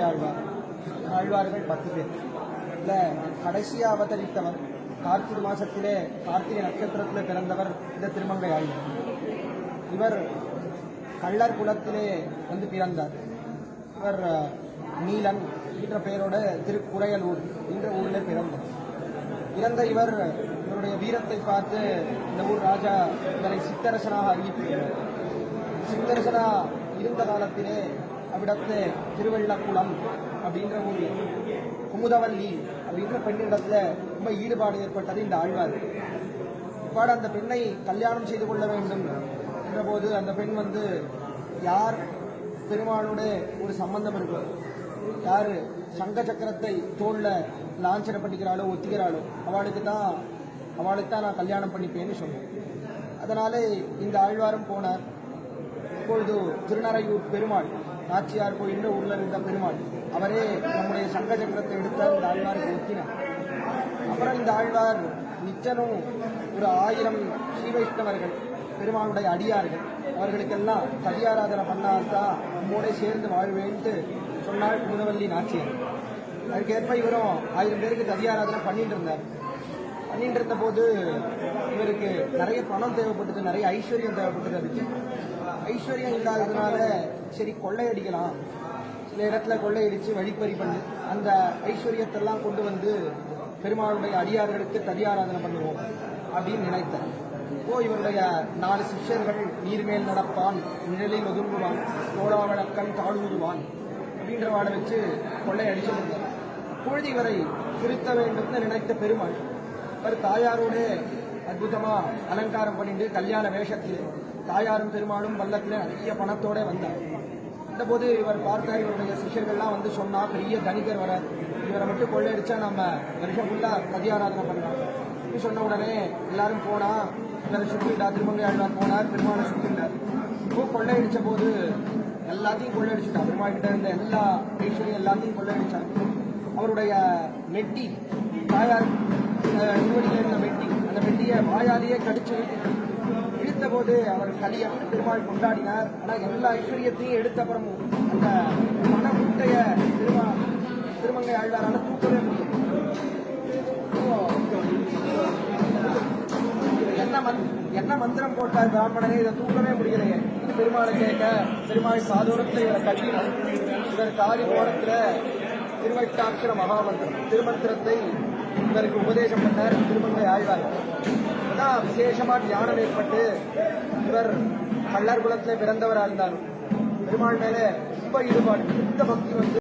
ஆழ்வார். ஆழ்வார்கள் பத்து பேர். இல்ல கடைசியாக அவதரித்தவர் கார்த்திகை மாசத்திலே கார்த்திகை நட்சத்திரத்தில் பிறந்தவர் இந்த திருமங்கை ஆழ்வார். இவர் கள்ளர் குலத்திலே வந்து பிறந்தார். இவர் நீலன் என்ற பெயரோட திருக்குறையலூர் என்ற ஊரில் பிறந்தார். இறந்த இவர் இவருடைய வீரத்தை பார்த்து இந்த ஊர் ராஜா இவரை சித்தரசனாக அறிவிக்கிறார் சித்தரசனா இருந்த காலத்திலே அவ்விடத்து திருவள்ளக்குளம் அப்படின்ற ஒரு குமுதவல்லி அப்படின்ற பெண்ணிடத்துல ரொம்ப ஈடுபாடு ஏற்பட்டது இந்த ஆழ்வார். இப்பாடு அந்த பெண்ணை கல்யாணம் செய்து கொள்ள வேண்டும் என்றபோது அந்த பெண் வந்து யார் பெருமாளோட ஒரு சம்பந்தம் இருக்கும் யார் சங்க சக்கரத்தை தோல்ல லாஞ்சனை பண்ணிக்கிறாளோ ஒத்திக்கிறாளோ அவளுக்கு தான் அவளுக்கு தான் நான் கல்யாணம் பண்ணிப்பேன்னு சொன்னேன். அதனால இந்த ஆழ்வாரும் போனார். இது திருநறையூர் பெருமாள் நாச்சியார் கோயில் உள்ள இருந்த பெருமாள் அவரே நம்முடைய சங்க சக்கரத்தை எடுத்தார் இந்த ஆழ்வாருக்கு ஒத்தினார் அப்புறம் இந்த ஆழ்வார் நிச்சனும் ஒரு ஆயிரம் ஸ்ரீ வைஷ்ணவர்கள் பெருமாளுடைய அடியார்கள் அவர்களுக்கெல்லாம் கதியாராதனை பண்ணாதான் நம்மோட சேர்ந்து வாழ்வேன்ட்டு சொன்னாள் முதவல்லி நாச்சியார். அதுக்கேற்ப இவரும் ஆயிரம் பேருக்கு கதியாராதனை பண்ணிட்டு இருந்தார். பண்ணிட்டு இருந்த போது இவருக்கு நிறைய பணம் தேவைப்பட்டது நிறைய ஐஸ்வர்யம் தேவைப்பட்டது அதுக்கு. ஐஸ்வர்யம் இல்லாததுனால சரி கொள்ளையடிக்கலாம். சில இடத்துல கொள்ளையடிச்சு வழிப்பறி பண்ணி. அந்த ஐஸ்வர்யத்தெல்லாம் கொண்டு வந்து பெருமாளுடைய அடியார்களுக்கு தரியாராதனை பண்ணுவோம் அப்படின்னு நினைத்தார் ஓ இவருடைய நாலு சிஷ்யர்கள் நீர்மேல் நடப்பான் நிழலில் ஒதுங்குவான் தோளாவழக்கன் தாழ்வுதுவான் அப்படின்ற வாட வச்சு கொள்ளையடிச்சிருந்தார் அப்பொழுது இவரை திருத்த வேண்டும்னு நினைத்த பெருமாள். அவர் தாயாரோடு அற்புதமா அலங்காரம் பண்ணிட்டு கல்யாண வேஷத்தில் தாயாரும் பெருமாளும் வல்லத்துல நிறைய பணத்தோட வந்தார். இந்த போது இவர் பார்த்த இவருடைய சிஷ்யர்கள்லாம் வந்து சொன்னா பெரிய தனிகர் வரார். இவரை மட்டும் கொள்ளையடிச்சா நம்ம வருஷம் ஃபுல்லா மதியாராதனை பண்ணலாம். இப்படி சொன்ன உடனே எல்லாரும் போனா இவரை சுற்றிட்டார் திருமங்கை ஆழ்வார் போனார் பெருமாளை சுற்றிட்டார் இப்போ கொள்ளையடிச்ச போது எல்லாத்தையும் கொள்ளையடிச்சுட்டார். பெருமாள் கிட்ட இருந்த எல்லா ஐஸ்வர்யம் எல்லாத்தையும் கொள்ளையடிச்சார். அவருடைய நெட்டி தாயார் திருவடியில இருந்த மெட்டி அந்த வெட்டியை வாயாலேயே கடிச்சு இழுத்த போது அவர் கலியம் பெருமாள் கொண்டாடினார். ஆனால் எல்லா ஐஸ்வர்யத்தையும் எடுத்த அப்புறமும் அந்த மன முட்டைய திருமா திருமங்கை ஆழ்வாரால தூக்கவே முடியும் என்ன மந்த் என்ன மந்திரம் போட்டார் பிராமணனே? இதை தூக்கவே முடியலையே. இது பெருமாளை கேட்க பெருமாள் சாதூரத்தில் இவரை கட்டினார். இவர் காதி கோணத்தில் திருவட்டாட்சிர மகாமந்திரம் திருமந்திரத்தை இவருக்கு உபதேசம் பண்ணார் திருமங்கை ஆழ்வார். அதான் விசேஷமா ஞானம் ஏற்பட்டு இவர் கள்ளர் குலத்தில் பிறந்தவராக இருந்தார் பெருமாள் மேலே ரொம்ப ஈடுபாடு இந்த பக்தி வந்து